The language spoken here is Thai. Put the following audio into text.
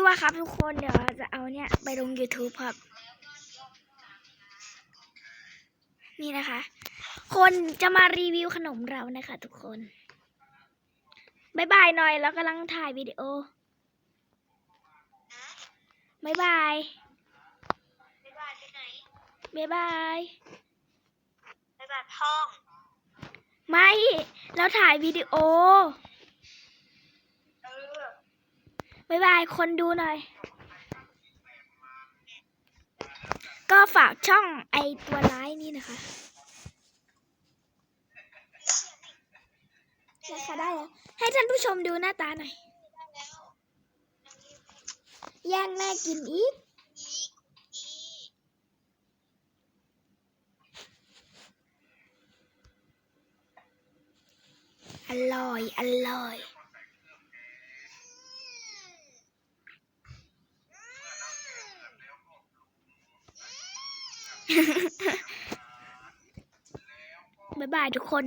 ยั่วครับทุกคนเดี๋ยวเราจะเอาเนี่ยไปลง YouTube ครับ นี่นะคะ คนจะมารีวิวขนมเรานะคะ ทุกคนบายบายหน่อยแล้วกำลังถ่ายวิดีโอบายบายไปบ้านไปไหนบายบายไปบ้านห้อง ไม่ เราถ่ายวิดีโอเออบ บายบายคนดูหน่อย ก็ฝากช่องไอตัวร้ายนี่นะคะนะคะได้แล้ว ให้ท่านผู้ชมดูหน้าตาหน่อยแย่งแม่กินอีกอร่อย อร่อย บ๊ายบายทุกคน